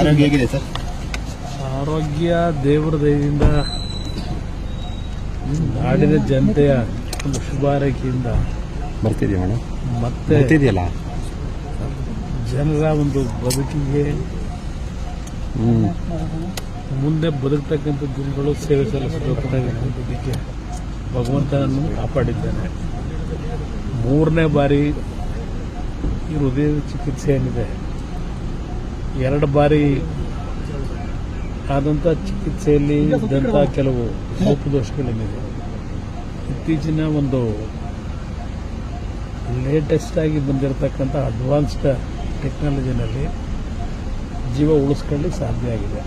ಆರೋಗ್ಯ ಹೇಗಿದೆ ಸರ್ ಆರೋಗ್ಯ ದೇವರ ದಯದಿಂದ ನಾಡಿನ ಜನತೆಯ ಒಂದು ಶುಭಾರೈಕೆಯಿಂದ ಬರ್ತಿದ್ಯಾ ಮೇಡಮ್? ಮತ್ತೆ ಇದೆಯಲ್ಲ ಜನರ ಒಂದು ಬದುಕಿಗೆ ಮುಂದೆ ಬದುಕ್ತಕ್ಕಂಥ ದಿನಗಳು ಸೇವೆ ಸಲ್ಲಿಸಬೇಕಾಗಿರುವಂಥದ್ದಕ್ಕೆ ಭಗವಂತನನ್ನು ಕಾಪಾಡಿದ್ದೇನೆ. ಮೂರನೇ ಬಾರಿ ಈ ಹೃದಯ ಚಿಕಿತ್ಸೆ ಏನಿದೆ? ಎರಡು ಬಾರಿ ಆದಂಥ ಚಿಕಿತ್ಸೆಯಲ್ಲಿ ಇದ್ದಂಥ ಕೆಲವು ಲೋಪದೋಷಗಳೇನಿದೆ ಇತ್ತೀಚಿನ ಒಂದು ಲೇಟೆಸ್ಟ್ ಆಗಿ ಬಂದಿರತಕ್ಕಂಥ ಅಡ್ವಾನ್ಸ್ಡ್ ಟೆಕ್ನಾಲಜಿನಲ್ಲಿ ಜೀವ ಉಳಿಸ್ಕೊಳ್ಳಿ ಸಾಧ್ಯ ಆಗಿದೆ.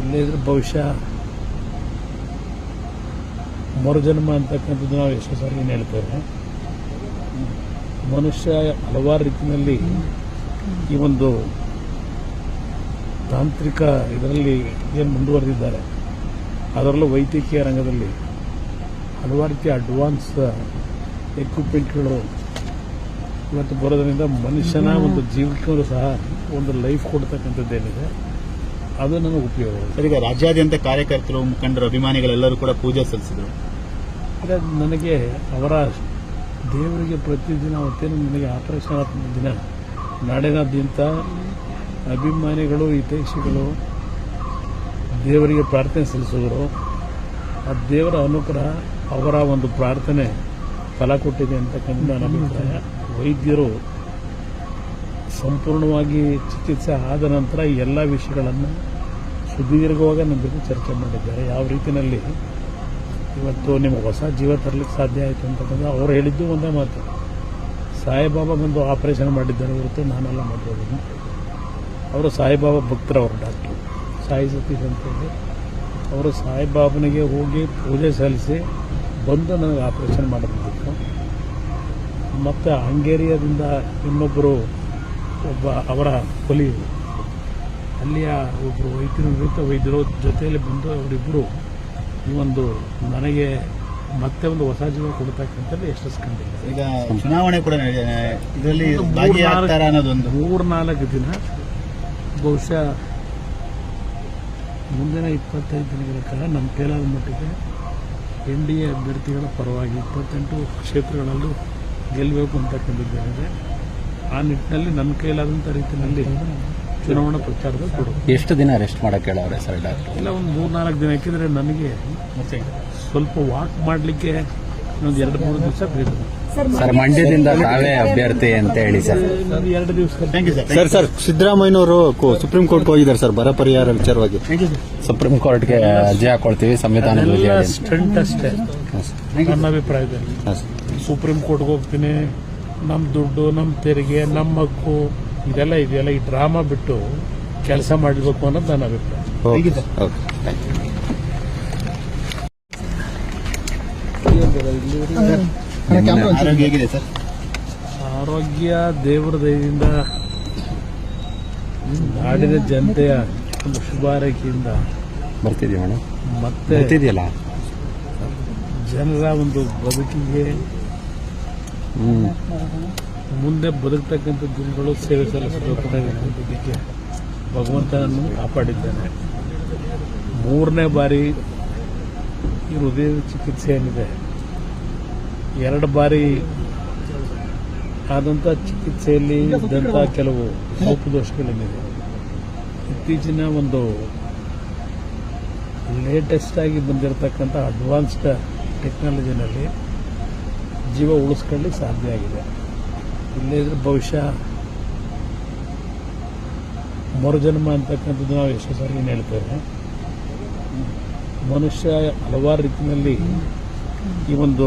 ಇಲ್ಲದಿದ್ರೆ ಬಹುಶಃ ಮರುಜನ್ಮ ಅಂತಕ್ಕಂಥದ್ದು ನಾವು ಎಷ್ಟು ಸಾರಿ ಏನು ಹೇಳ್ತೇವೆ. ಮನುಷ್ಯ ಹಲವಾರು ರೀತಿಯಲ್ಲಿ ಈ ಒಂದು ತಾಂತ್ರಿಕ ಇದರಲ್ಲಿ ಏನು ಮುಂದುವರೆದಿದ್ದಾರೆ ಅದರಲ್ಲೂ ವೈದ್ಯಕೀಯ ರಂಗದಲ್ಲಿ ಹಲವಾರು ರೀತಿಯ ಅಡ್ವಾನ್ಸ್ ಎಕ್ವಿಪ್ಮೆಂಟ್ಗಳು ಇವತ್ತು ಬರೋದರಿಂದ ಮನುಷ್ಯನ ಒಂದು ಜೀವಕ್ಕೂ ಸಹ ಒಂದು ಲೈಫ್ ಕೊಡ್ತಕ್ಕಂಥದ್ದೇನಿದೆ ಅದು ನನಗೆ ಉಪಯೋಗ ಸರಿ ರಾಜ್ಯಾದ್ಯಂತ ಕಾರ್ಯಕರ್ತರು ಮುಖಂಡರು ಅಭಿಮಾನಿಗಳೆಲ್ಲರೂ ಕೂಡ ಪೂಜೆ ಸಲ್ಲಿಸಿದರು. ಅದೇ ನನಗೆ ಅವರ ದೇವರಿಗೆ ಪ್ರತಿದಿನ ಅವತ್ತೇನು ನನಗೆ ಆಪರೇಷನ್ ದಿನ ನಾಡಿನಾದ್ಯಂತ ಅಭಿಮಾನಿಗಳು, ಹಿತೈಷಿಗಳು, ದೇವರಿಗೆ ಪ್ರಾರ್ಥನೆ ಸಲ್ಲಿಸಿದ್ರು. ಆ ದೇವರ ಅನುಗ್ರಹ ಅವರ ಒಂದು ಪ್ರಾರ್ಥನೆ ಫಲ ಕೊಟ್ಟಿದೆ ಅಂತಕ್ಕಂಥ ನನ್ನ ಅಭಿಪ್ರಾಯ. ವೈದ್ಯರು ಸಂಪೂರ್ಣವಾಗಿ ಚಿಕಿತ್ಸೆ ಆದ ನಂತರ ಎಲ್ಲ ವಿಷಯಗಳನ್ನು ಸುದೀರ್ಘವಾಗಿ ನನ್ನ ಜೊತೆ ಚರ್ಚೆ ಮಾಡಿದ್ದಾರೆ. ಯಾವ ರೀತಿಯಲ್ಲಿ ಇವತ್ತು ನಿಮಗೆ ಹೊಸ ಜೀವ ತರಲಿಕ್ಕೆ ಸಾಧ್ಯ ಆಯಿತು ಅಂತಕ್ಕಂಥ ಅವ್ರು ಹೇಳಿದ್ದು ಒಂದೇ ಮಾತು. ಸಾಯಿಬಾಬಾ ಬಂದು ಆಪರೇಷನ್ ಮಾಡಿದ್ದಾರೆ ಹೊರತು ನಾನೆಲ್ಲ ಮಾಡಿರೋದು ಅವರು ಸಾಯಿಬಾಬಾ ಭಕ್ತರವರು ಡಾಕ್ಟ್ರು. ಸಾಯಿ ಸತೀಶ್ ಅಂತೇಳಿ. ಅವರು ಸಾಯಿಬಾಬನಿಗೆ ಹೋಗಿ ಪೂಜೆ ಸಲ್ಲಿಸಿ ಬಂದು ನನಗೆ ಆಪರೇಷನ್ ಮಾಡಬೇಕು ಮತ್ತು ಹಂಗೇರಿಯಾದಿಂದ ಇನ್ನೊಬ್ಬರು ಒಬ್ಬ ಅವರ ಕೊಲಿ ಅಲ್ಲಿಯ ಒಬ್ಬರು ವೈದ್ಯರು ನಿವೃತ್ತ ವೈದ್ಯರು ಜೊತೆಯಲ್ಲಿ ಬಂದು ಅವರಿಬ್ಬರು ಈ ಒಂದು ನನಗೆ ಮತ್ತೆ ಒಂದು ಹೊಸ ಜೀವನ ಕೊಡ್ತಕ್ಕಂಥದ್ದು ಯಶಸ್ಕೊಂಡಿದೆ ಈಗ ಚುನಾವಣೆ ಕೂಡ ಇದರಲ್ಲಿ ಮೂರ್ನಾಲ್ಕು ದಿನ ಬಹುಶಃ ಮುಂದಿನ ಇಪ್ಪತ್ತೈದು ದಿನಗಳ ಕಾಲ ನಮ್ಮ ಕೈಲಾದ ಮಟ್ಟಿಗೆ ಎನ್ ಡಿ ಎ ಅಭ್ಯರ್ಥಿಗಳ ಪರವಾಗಿ ಇಪ್ಪತ್ತೆಂಟು ಕ್ಷೇತ್ರಗಳಲ್ಲೂ ಗೆಲ್ಲಬೇಕು ಅಂತಕ್ಕಂಥದ್ದೇನಿದೆ ಆ ನಿಟ್ಟಿನಲ್ಲಿ ನನ್ನ ಕೈಲಾದಂಥ ರೀತಿಯಲ್ಲಿ ಚುನಾವಣಾ ಪ್ರಚಾರದ ಕೊಡು ಎಷ್ಟು ದಿನ ರೆಸ್ಟ್ ಮಾಡಕ್ಕೆ ಹೇಳವ್ರೆ ಸರ್ ಡಾಕ್ಟರ್ ಇಲ್ಲ ಒಂದು ಮೂರು ನಾಲ್ಕು ದಿನ ಯಾಕೆಂದರೆ ನನಗೆ ಸ್ವಲ್ಪ ವಾಕ್ ಮಾಡಲಿಕ್ಕೆ ಇನ್ನೊಂದು ಎರಡು ಮೂರು ದಿವಸ ಬೇಕು. ಸರ್ ಮಂಡ್ಯದಿಂದ ತಾವೇ ಅಭ್ಯರ್ಥಿ ಅಂತ ಹೇಳಿ ಸರ್. ಸರ್ ಸರ್ ಸಿದ್ದರಾಮಯ್ಯವರು ಸಿದ್ದರಾಮಯ್ಯನವರು ಸುಪ್ರೀಂ ಕೋರ್ಟ್ ಹೋಗಿದ್ದಾರೆ ಸರ್ ಬರ ಪರಿಹಾರ ವಿಚಾರವಾಗಿ. ಥ್ಯಾಂಕ್ ಯು ಸರ್ ಸುಪ್ರೀಂ ಕೋರ್ಟ್ಗೆ ಅರ್ಜಿ ಹಾಕೊಳ್ತೀವಿ ಸಂವಿಧಾನ. ಸ್ಟಂಟ್ ಅಷ್ಟೇ. ನನ್ನ ಅಭಿಪ್ರಾಯದಲ್ಲಿ. ಸುಪ್ರೀಂ ಕೋರ್ಟ್ಗೆ ಹೋಗ್ತೀನಿ ನಮ್ಮ ದುಡ್ಡು ನಮ್ಮ ತೆರಿಗೆ ನಮ್ಮ ಹಕ್ಕು ಇದೆಲ್ಲ ಇದೆಯಲ್ಲ ಈ ಡ್ರಾಮಾ ಬಿಟ್ಟು ಕೆಲಸ ಮಾಡಬೇಕು ಅನ್ನೋದು ನನ್ನ ಅಭಿಪ್ರಾಯ. Okay okay thank you. ಆರೋಗ್ಯ ಹೇಗಿದೆ ಸರ್? ಆರೋಗ್ಯ ದೇವರ ದಯದಿಂದ ನಾಡಿನ ಜನತೆಯ ಒಂದು ಶುಭಾರೈಕೆಯಿಂದ ಬರ್ತಿದ್ಯಾ ಮೇಡಮ್? ಮತ್ತೆ ಬರ್ತಿದೆಯಲ್ಲ? ಜನರ ಒಂದು ಬದುಕಿಗೆ ಮುಂದೆ ಬದುಕ್ತಕ್ಕಂಥ ದಿನಗಳು ಸೇವೆ ಸಲ್ಲಿಸಬೇಕಾಗಿದ್ದಕ್ಕೆ ಭಗವಂತನನ್ನು ಕಾಪಾಡಿದ್ದೇನೆ. ಮೂರನೇ ಬಾರಿ ಈ ಹೃದಯದ ಚಿಕಿತ್ಸೆ ಏನಿದೆ ಎರಡು ಬಾರಿ ಆದಂಥ ಚಿಕಿತ್ಸೆಯಲ್ಲಿ ಇದ್ದಂಥ ಕೆಲವು ಲೋಪದೋಷಗಳೇನಿದೆ ಇತ್ತೀಚಿನ ಒಂದು ಲೇಟೆಸ್ಟ್ ಆಗಿ ಬಂದಿರತಕ್ಕಂಥ ಅಡ್ವಾನ್ಸ್ಡ್ ಟೆಕ್ನಾಲಜಿನಲ್ಲಿ ಜೀವ ಉಳಿಸ್ಕೊಳ್ಳಿ ಸಾಧ್ಯ ಆಗಿದೆ. ಇಲ್ಲದಿದ್ರೆ ಬಹುಶಃ ಮರುಜನ್ಮ ಅಂತಕ್ಕಂಥದ್ದು ನಾವು ಎಷ್ಟು ಸಾರಿ ಏನು ಹೇಳ್ತೇವೆ ಮನುಷ್ಯ ಹಲವಾರು ರೀತಿಯಲ್ಲಿ ಈ ಒಂದು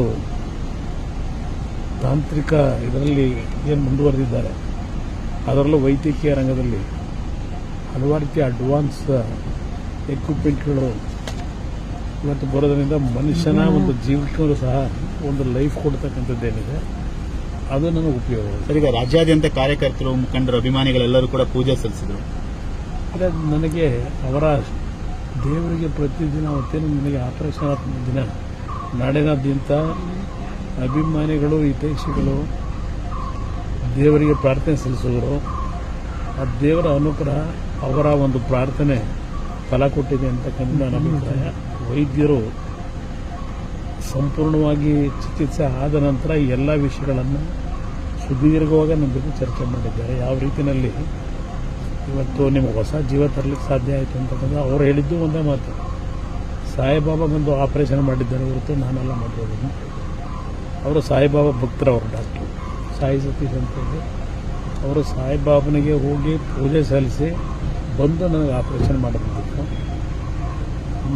ತಾಂತ್ರಿಕ ಇದರಲ್ಲಿ ಏನು ಮುಂದುವರೆದಿದ್ದಾರೆ ಅದರಲ್ಲೂ ವೈದ್ಯಕೀಯ ರಂಗದಲ್ಲಿ ಹಲವಾರು ರೀತಿಯ ಅಡ್ವಾನ್ಸ್ ಎಕ್ವಿಪ್ಮೆಂಟ್ಗಳು ಇವತ್ತು ಬರೋದರಿಂದ ಮನುಷ್ಯನ ಒಂದು ಜೀವಕ್ಕೂ ಸಹ ಒಂದು ಲೈಫ್ ಕೊಡ್ತಕ್ಕಂಥದ್ದೇನಿದೆ ಅದು ನನಗೆ ಉಪಯೋಗ ಸರ್ ಈಗ ರಾಜ್ಯಾದ್ಯಂತ ಕಾರ್ಯಕರ್ತರು ಮುಖಂಡರು ಅಭಿಮಾನಿಗಳೆಲ್ಲರೂ ಕೂಡ ಪೂಜೆ ಸಲ್ಲಿಸಿದರು. ಅದೇ ನನಗೆ ಅವರ ದೇವರಿಗೆ ಪ್ರತಿದಿನ ಅವತ್ತೇನು ನನಗೆ ಆಪರೇಷನ್ ದಿನ ನಾಡಿನಾದ್ಯಂತ ಅಭಿಮಾನಿಗಳು, ಹಿತೈಷಿಗಳು, ದೇವರಿಗೆ ಪ್ರಾರ್ಥನೆ ಸಲ್ಲಿಸಿದ್ರು ಆ ದೇವರ ಅನುಗ್ರಹ ಅವರ ಒಂದು ಪ್ರಾರ್ಥನೆ ಫಲ ಕೊಟ್ಟಿದೆ ಅಂತಕ್ಕಂಥ ನನ್ನ ಅಭಿಪ್ರಾಯ. ವೈದ್ಯರು ಸಂಪೂರ್ಣವಾಗಿ ಚಿಕಿತ್ಸೆ ಆದ ನಂತರ ಎಲ್ಲ ವಿಷಯಗಳನ್ನು ಸುದೀರ್ಘವಾಗಿ ನಮ್ಮ ಜೊತೆ ಚರ್ಚೆ ಮಾಡಿದ್ದಾರೆ. ಯಾವ ರೀತಿಯಲ್ಲಿ ಇವತ್ತು ನಿಮಗೆ ಹೊಸ ಜೀವ ತರಲಿಕ್ಕೆ ಸಾಧ್ಯ ಆಯಿತು ಅಂತಕ್ಕಂಥ ಅವ್ರು ಹೇಳಿದ್ದು ಒಂದೇ ಮಾತು. ಸಾಯಿಬಾಬಾ ಬಂದು ಆಪರೇಷನ್ ಮಾಡಿದ್ದಾರೆ ಹೊರತು ನಾನೆಲ್ಲ ಮಾಡಿರೋದು ಅವರು ಸಾಯಿಬಾಬಾ ಭಕ್ತರವರು ಡಾಕ್ಟ್ರು. ಸಾಯಿ ಸತೀಶ್ ಅಂತೇಳಿ ಅವರು ಸಾಯಿಬಾಬನಿಗೆ ಹೋಗಿ ಪೂಜೆ ಸಲ್ಲಿಸಿ ಬಂದು ನನಗೆ ಆಪರೇಷನ್ ಮಾಡಬೇಕಿತ್ತು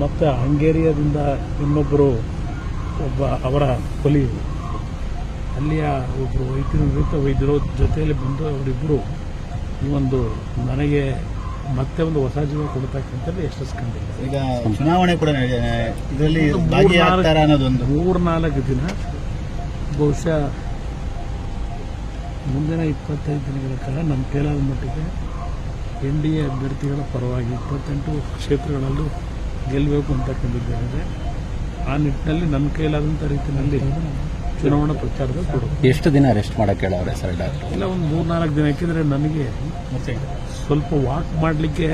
ಮತ್ತು ಹಂಗೇರಿಯಾದಿಂದ ಇನ್ನೊಬ್ಬರು ಒಬ್ಬ ಅವರ ಕೊಲಿ ಅಲ್ಲಿಯ ಒಬ್ಬರು ವೈದ್ಯರು ನುರಿತ ವೈದ್ಯರು ಜೊತೆಯಲ್ಲಿ ಬಂದು ಅವರಿಬ್ಬರು ಈ ಒಂದು ನನಗೆ ಮತ್ತೆ ಒಂದು ಹೊಸ ಜೀವ ಕೊಡ್ತಕ್ಕಂಥದ್ದು ಯಶಸ್ಕೊಂಡಿಲ್ಲ ಈಗ ಚುನಾವಣೆ ಕೂಡ ಇದರಲ್ಲಿ ಮೂರ್ನಾಲ್ಕು ದಿನ ಬಹುಶಃ ಮುಂದಿನ ಇಪ್ಪತ್ತೈದು ದಿನಗಳ ಕಾಲ ನಮ್ಮ ಕೈಲಾದ ಮಟ್ಟಿಗೆ ಎನ್ ಡಿ ಎ ಅಭ್ಯರ್ಥಿಗಳ ಪರವಾಗಿ ಇಪ್ಪತ್ತೆಂಟು ಕ್ಷೇತ್ರಗಳಲ್ಲೂ ಗೆಲ್ಲಬೇಕು ಅಂತಕ್ಕಂಥದ್ದೇನಿದೆ ಆ ನಿಟ್ಟಿನಲ್ಲಿ ನನ್ನ ಕೈಲಾದಂಥ ರೀತಿಯಲ್ಲಿ ಚುನಾವಣಾ ಪ್ರಚಾರದ ಕೊಡು ಎಷ್ಟು ದಿನ ರೆಸ್ಟ್ ಮಾಡಕ್ಕೆ ಹೇಳವ್ರೆ ಸರ್ ಡಾಕ್ಟರ್? ಇಲ್ಲ ಒಂದು ಮೂರು ನಾಲ್ಕು ದಿನ ಯಾಕೆಂದರೆ ನನಗೆ ಸ್ವಲ್ಪ ವಾಕ್ ಮಾಡಲಿಕ್ಕೆ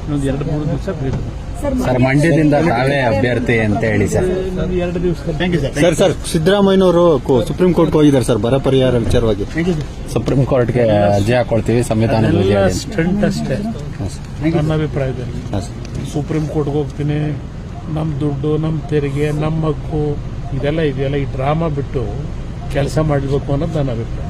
ಇನ್ನೊಂದು ಎರಡು ಮೂರು ದಿವಸ ಬೇಕು. ಸರ್ ಮಂಡ್ಯದಿಂದ ತಾವೇ ಅಭ್ಯರ್ಥಿ ಅಂತ ಹೇಳಿ ಸರ್. ಇನ್ನೊಂದು ಎರಡು ದಿವಸ ಥ್ಯಾಂಕ್ ಯು ಸರ್ ಸರ್ ಸಿದ್ಧರಾಮಯ್ಯನವರು ಸಿದ್ದರಾಮಯ್ಯನವರು ಸುಪ್ರೀಂ ಕೋರ್ಟ್ ಹೋಗಿದ್ದಾರೆ ಸರ್ ಬರ ಪರಿಹಾರ ವಿಚಾರವಾಗಿ. ಸುಪ್ರೀಂ ಕೋರ್ಟ್ಗೆ ಅರ್ಜಿ ಹಾಕೊಳ್ತೀವಿ ಸಂವಿಧಾನ. ಸ್ಟಂಟ್ ಅಷ್ಟೇ. ನನ್ನ ಅಭಿಪ್ರಾಯದಲ್ಲಿ. ಸರ್. ಸುಪ್ರೀಂ ಕೋರ್ಟ್ಗೆ ಹೋಗ್ತೀನಿ ನಮ್ಮ ದುಡ್ಡು ನಮ್ಮ ತೆರಿಗೆ ನಮ್ಮ ಹಕ್ಕು ಇದೆಲ್ಲ ಇದೆಯಲ್ಲ ಈ ಡ್ರಾಮಾ ಬಿಟ್ಟು ಕೆಲಸ ಮಾಡಬೇಕು ಅನ್ನೋದು ನನ್ನ ಅಭಿಪ್ರಾಯ.